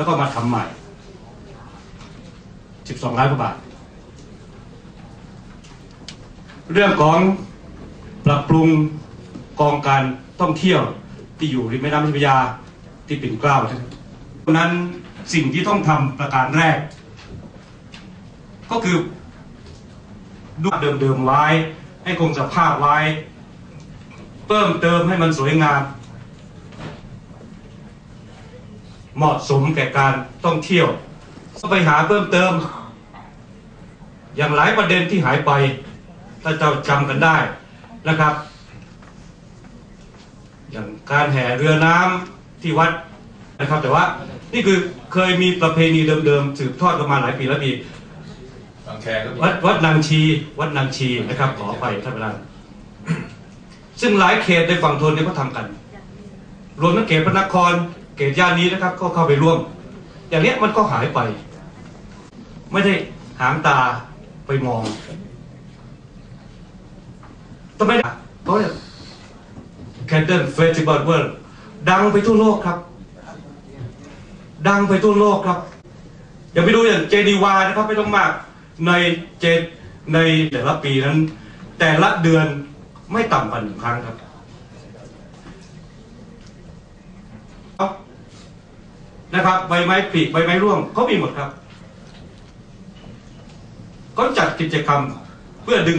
แล้วก็มาทำใหม่ 12 ล้านกว่าบาท เรื่องของปรับปรุงกองการท่องเที่ยวที่อยู่ริมแม่น้ำเจ้าพระยาที่ปิ่นเกล้าเพราะฉะนั้นสิ่งที่ต้องทำประการแรก ก็คือดูเดิมๆไว้ ให้คงสภาพไว้ เพิ่มเติมให้มันสวยงาม เหมาะสมแก่การท่องเที่ยวก็ไปหาเพิ่มเติม อย่างหลายประเด็นที่หายไป ถ้าเจ้าจำกันได้นะครับ อย่างการแห่เรือน้ำที่วัดนะครับ แต่ว่านี่คือเคยมีประเพณีเดิมๆสืบทอดกันมาหลายปีแล้วมีบางแคก็มีวัดวัดนางชี วัดนางชีนะครับ ขอไปท่านประธานซึ่งหลายเขตในฝั่งทนเนี่ยก็ทำกัน รวมทั้งเขตพระนคร เขตย่านนี้นะครับ ก็เข้าไปร่วม อย่างเนี้ยมันก็หายไป ไม่ได้หางตาไปมองทำไมเขาเนี่ยแคนเดนเฟสติวัลเวิลด์ดังไปทั่วโลกครับ ดังไปทั่วโลกครับ อย่าไปดูอย่างเจดีวานะครับไม่ต้องมาก ในเจในแต่ละปีนั้น แต่ละเดือนไม่ต่ำกว่าหนึ่งครั้งครับ นะครับใบไม้ผลิใบไม้ร่วงเขามีหมดครับเขาจัดกิจกรรมเพื่อดึง